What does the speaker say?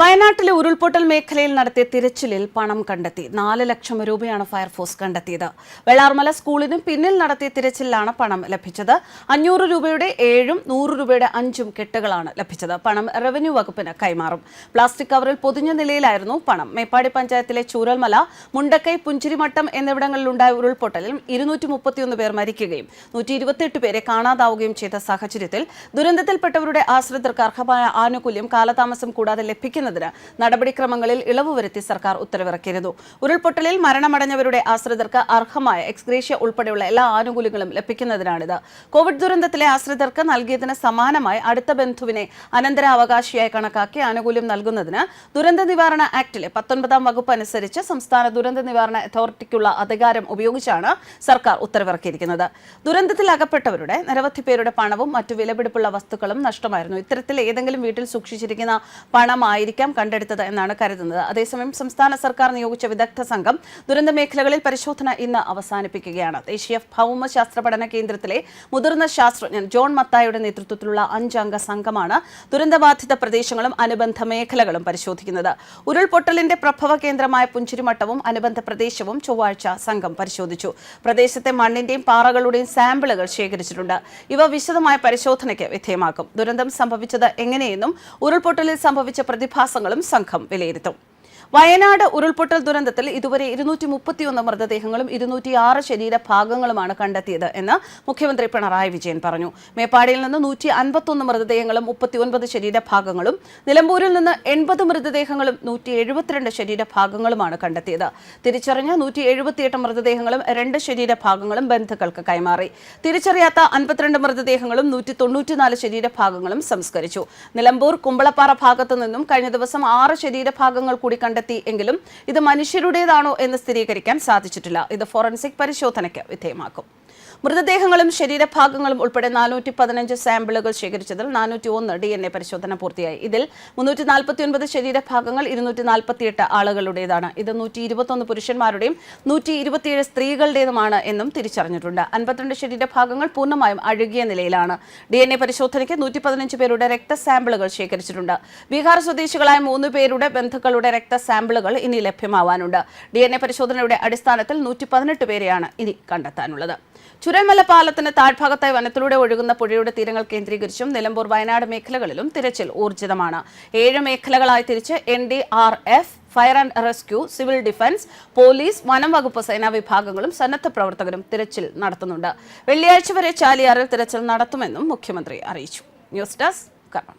വയനാട്ടിലെ ഉരുൾപൊട്ടൽ മേഖലയിൽ നടത്തിയ തിരച്ചിലിൽ പണം കണ്ടെത്തി. നാല് ലക്ഷം രൂപയാണ് ഫയർഫോഴ്സ് കണ്ടെത്തിയത്. വെള്ളാർമല സ്കൂളിന് പിന്നിൽ നടത്തിയ തിരച്ചിലാണ് പണം ലഭിച്ചത്. അഞ്ഞൂറ് രൂപയുടെ ഏഴും നൂറ് രൂപയുടെ അഞ്ചും കെട്ടുകളാണ് ലഭിച്ചത്. പണം റവന്യൂ വകുപ്പിന് കൈമാറും. പ്ലാസ്റ്റിക് കവറിൽ പൊതിഞ്ഞ നിലയിലായിരുന്നു പണം. മേപ്പാടി പഞ്ചായത്തിലെ ചൂരൽമല മുണ്ടക്കൈ പുഞ്ചിരിമട്ടം എന്നിവിടങ്ങളിലുണ്ടായ ഉരുൾപൊട്ടലിൽ ഇരുന്നൂറ്റി മുപ്പത്തിയൊന്ന് പേർ മരിക്കുകയും നൂറ്റി ഇരുപത്തിയെട്ട് പേരെ കാണാതാവുകയും ചെയ്ത സാഹചര്യത്തിൽ ദുരന്തത്തിൽപ്പെട്ടവരുടെ ആശ്രിതർക്ക് അർഹമായ ആനുകൂല്യം കാലതാമസം കൂടാതെ ലഭിക്കുന്നതിന് നടപടിക്രമങ്ങളിൽ ഇളവ് വരുത്തി സർക്കാർ ഉത്തരവിറക്കിയിരുന്നു. ഉരുൾപൊട്ടലിൽ മരണമടഞ്ഞവരുടെ ആശ്രിതർക്ക് അർഹമായ എക്സ്ഗ്രേഷ്യ ഉൾപ്പെടെയുള്ള എല്ലാ ആനുകൂല്യങ്ങളും ലഭിക്കുന്നതിനാണിത്. കോവിഡ് ദുരന്തത്തിലെ ആശ്രിതർക്ക് നൽകിയതിന് സമാനമായി അടുത്ത ബന്ധുവിനെ അനന്തരാവകാശിയായി കണക്കാക്കി ആനുകൂല്യം നൽകുന്നതിന് ദുരന്ത നിവാരണ ആക്ടിലെ പത്തൊൻപതാം വകുപ്പ് അനുസരിച്ച് സംസ്ഥാന ദുരന്ത നിവാരണ അതോറിറ്റിക്കുള്ള അധികാരം ഉപയോഗിച്ചാണ് സർക്കാർ ഉത്തരവിറക്കിയിരിക്കുന്നത്. ദുരന്തത്തിൽ അകപ്പെട്ടവരുടെ നിരവധി പേരുടെ പണവും മറ്റു വിലപിടിപ്പുള്ള വസ്തുക്കളും നഷ്ടമായിരുന്നു. ഇത്തരത്തിൽ ഏതെങ്കിലും വീട്ടിൽ സൂക്ഷിച്ചിരിക്കുന്ന പണമായിരിക്കാം കണ്ടെടുത്തത് എന്നാണ് കരുതുന്നത്. അതേസമയം സംസ്ഥാന സർക്കാർ നിയോഗിച്ച വിദഗ്ധ സംഘം ദുരന്ത മേഖലകളിൽ പരിശോധന ഇന്ന് അവസാനിപ്പിക്കുകയാണ്. ദേശീയ ഭൗമശാസ്ത്ര പഠന കേന്ദ്രത്തിലെ മുതിർന്ന ശാസ്ത്രജ്ഞൻ ജോൺ മത്തായുടെ നേതൃത്വത്തിലുള്ള അഞ്ചംഗ സംഘമാണ് ദുരന്തബാധിത പ്രദേശങ്ങളും അനുബന്ധ മേഖലകളും പരിശോധിക്കുന്നത്. ഉരുൾപൊട്ടലിന്റെ പ്രഭവ കേന്ദ്രമായ പുഞ്ചിരിമട്ടവും അനുബന്ധ പ്രദേശവും ചൊവ്വാഴ്ച സംഘം പരിശോധിച്ചു. പ്രദേശത്തെ മണ്ണിന്റെയും പാറകളുടെയും സാമ്പിളുകൾ ശേഖരിച്ചിട്ടുണ്ട്. ഇവ വിശദമായ പരിശോധനയ്ക്ക് വിധേയമാക്കും. ദുരന്തം സംഭവിച്ചത് എങ്ങനെയെന്നും ഉരുൾപൊട്ടലിൽ സംഭവിച്ച പ്രതിഭാസങ്ങളും സംഘം വിലയിരുത്തും വയനാട് ഉരുൾപൊട്ടൽ ദുരന്തത്തിൽ ഇതുവരെ ഇരുന്നൂറ്റി മുപ്പത്തിയൊന്ന് മൃതദേഹങ്ങളും ഇരുന്നൂറ്റിയാറ് ശരീരഭാഗങ്ങളുമാണ് കണ്ടെത്തിയത് എന്ന് മുഖ്യമന്ത്രി പിണറായി വിജയൻ പറഞ്ഞു. മേപ്പാടിയിൽ നിന്ന് നൂറ്റി അൻപത്തൊന്ന് മൃതദേഹങ്ങളും മുപ്പത്തിയൊൻപത് ശരീരഭാഗങ്ങളും നിലമ്പൂരിൽ നിന്ന് എൺപത് മൃതദേഹങ്ങളും നൂറ്റി എഴുപത്തിരണ്ട് ശരീരഭാഗങ്ങളുമാണ് കണ്ടെത്തിയത്. തിരിച്ചറിഞ്ഞ നൂറ്റി എഴുപത്തിയെട്ട് മൃതദേഹങ്ങളും രണ്ട് ശരീരഭാഗങ്ങളും ബന്ധുക്കൾക്ക് കൈമാറി. തിരിച്ചറിയാത്ത അൻപത്തിരണ്ട് മൃതദേഹങ്ങളും നൂറ്റി തൊണ്ണൂറ്റിനാല് ശരീരഭാഗങ്ങളും സംസ്കരിച്ചു. നിലമ്പൂർ കുമ്പളപ്പാറ ഭാഗത്തു നിന്നും കഴിഞ്ഞ ദിവസം ആറ് ശരീരഭാഗങ്ങൾ കൂടി കണ്ടെത്തി എങ്കിലും ഇത് മനുഷ്യരുടേതാണോ എന്ന് സ്ഥിരീകരിക്കാൻ സാധിച്ചിട്ടില്ല. ഇത് ഫോറൻസിക് പരിശോധനയ്ക്ക് വിധേയമാക്കും. മൃതദേഹങ്ങളും ശരീരഭാഗങ്ങളും ഉൾപ്പെടെ നാനൂറ്റി പതിനഞ്ച് സാമ്പിളുകൾ ശേഖരിച്ചതിൽ നാനൂറ്റി ഒന്ന് ഡി എൻ എ പരിശോധന പൂർത്തിയായി. ഇതിൽ മുന്നൂറ്റി നാൽപ്പത്തി ഒൻപത് ശരീരഭാഗങ്ങൾ ഇരുന്നൂറ്റി നാൽപ്പത്തിയെട്ട് ആളുകളുടേതാണ്. ഇത് നൂറ്റി ഇരുപത്തൊന്ന് പുരുഷന്മാരുടെയും നൂറ്റി ഇരുപത്തിയേഴ് സ്ത്രീകളുടേതുമാണ് എന്നും തിരിച്ചറിഞ്ഞിട്ടുണ്ട്. അൻപത്തിരണ്ട് ശരീരഭാഗങ്ങൾ പൂർണമായും അഴുകിയ നിലയിലാണ്. ഡി എൻ എ പരിശോധനയ്ക്ക് നൂറ്റി പതിനഞ്ച് പേരുടെ രക്തസാമ്പിളുകൾ ശേഖരിച്ചിട്ടുണ്ട്. ബീഹാർ സ്വദേശികളായ മൂന്ന് പേരുടെ ബന്ധുക്കളുടെ രക്ത സാമ്പിളുകൾ ഇനി ലഭ്യമാവാനുണ്ട്. ഡി എൻ എ പരിശോധനയുടെ അടിസ്ഥാനത്തിൽ നൂറ്റി പതിനെട്ട് പേരെയാണ് ഇനി കണ്ടെത്താനുള്ളത്. ചുരൽമല പാലത്തിന് താഴ്ഭാഗത്തായി വനത്തിലൂടെ ഒഴുകുന്ന പുഴയുടെ തീരങ്ങൾ കേന്ദ്രീകരിച്ചും നിലമ്പൂർ വയനാട് മേഖലകളിലും തിരച്ചിൽ ഊർജിതമാണ്. ഏഴ് മേഖലകളായി തിരിച്ച് N D R F fire and rescue civil defence police വനം വകുപ്പ് സേനാ വിഭാഗങ്ങളും സന്നദ്ധ പ്രവർത്തകരും തിരച്ചിൽ നടത്തുന്നുണ്ട്. വെള്ളിയാഴ്ച വരെ ചാലിയാറിൽ തിരച്ചിൽ നടത്തുമെന്നും മുഖ്യമന്ത്രി അറിയിച്ചു. ന്യൂസ് ഡെസ്ക് കർമ്മ